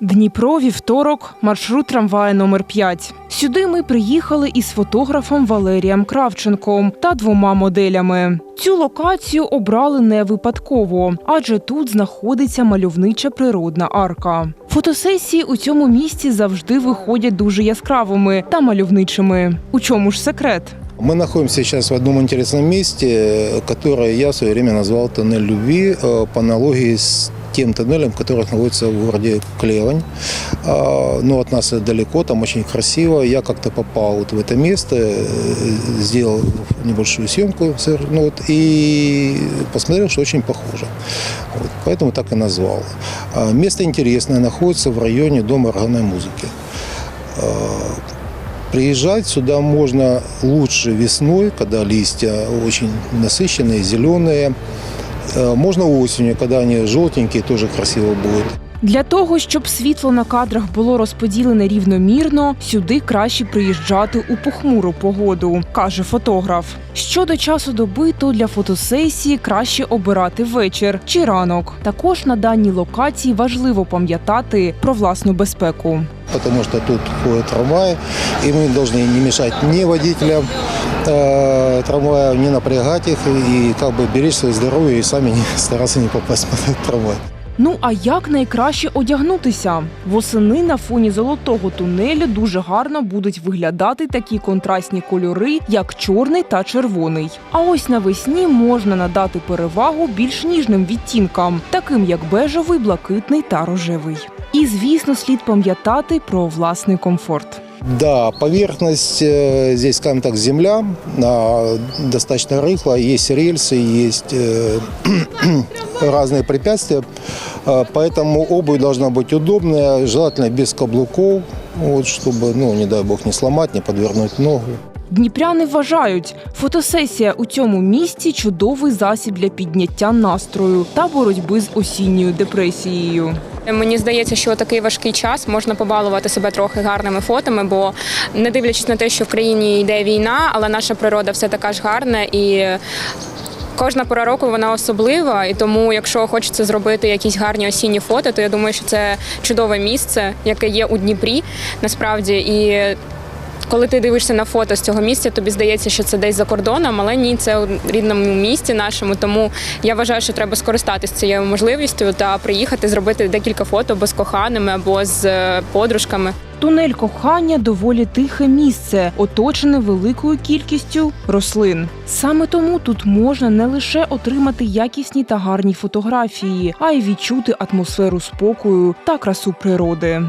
Дніпро, вівторок, маршрут трамвая номер 5 Сюди ми приїхали із фотографом Валерієм Кравченком та двома моделями. Цю локацію обрали не випадково, адже тут знаходиться мальовнича природна арка. Фотосесії у цьому місці завжди виходять дуже яскравими та мальовничими. У чому ж секрет? Мы находимся сейчас в одном интересном месте, э, которое я в свое время назвал «Тоннель любви» э, по аналогии с тем тоннелем, который находится в городе Клевань. А, Но от нас это далеко, там очень красиво. Я как-то попал вот в это место, э, сделал небольшую съемку ну вот, и посмотрел, что очень похоже. Вот, поэтому так и назвал. А, Место интересное, находится в районе Дома органной музыки. А, Приезжать сюда можно лучше весной, когда листья очень насыщенные, зеленые. Э, Можно осенью, когда они желтенькие, тоже красиво будет. Для того, щоб світло на кадрах було розподілене рівномірно, сюди краще приїжджати у похмуру погоду, каже фотограф. Щодо часу доби, то для фотосесії краще обирати вечір чи ранок. Також на даній локації важливо пам'ятати про власну безпеку. Потому что тут ходят трамваи, и мы должны не мешать ни водителям э, трамвая, не напрягать их, и как бы беречь свое здоровье и сами не, стараться не попасть под этот трамвай. Ну а як найкраще одягнутися? Восени на фоні золотого тунелю дуже гарно будуть виглядати такі контрастні кольори, як чорний та червоний. А ось навесні можна надати перевагу більш ніжним відтінкам, таким як бежевий, блакитний та рожевий. І звісно, слід пам'ятати про власний комфорт. Да, поверхность э, здесь, скажем так, земля, а, достаточно рыхлая, есть рельсы, есть э, разные препятствия, А, поэтому обувь должна быть удобная, желательно без каблуков, вот, чтобы, ну, не дай бог, не сломать, не подвернуть ногу. Дніпряни вважають, фотосесія у цьому місці чудовий засіб для підняття настрою та боротьби з осінньою депресією. Мені здається, що такий важкий час можна побалувати себе трохи гарними фотами, бо не дивлячись на те, що в країні йде війна, але наша природа все така ж гарна і. Кожна пора року вона особлива, і тому, якщо хочеться зробити якісь гарні осінні фото, то я думаю, що це чудове місце, яке є у Дніпрі, насправді. І коли ти дивишся на фото з цього місця, тобі здається, що це десь за кордоном, але ні, це у рідному місті нашому. Тому я вважаю, що треба скористатися цією можливістю та приїхати зробити декілька фото або з коханими, або з е, подружками. Тунель кохання доволі тихе місце, оточене великою кількістю рослин. Саме тому тут можна не лише отримати якісні та гарні фотографії, а й відчути атмосферу спокою та красу природи.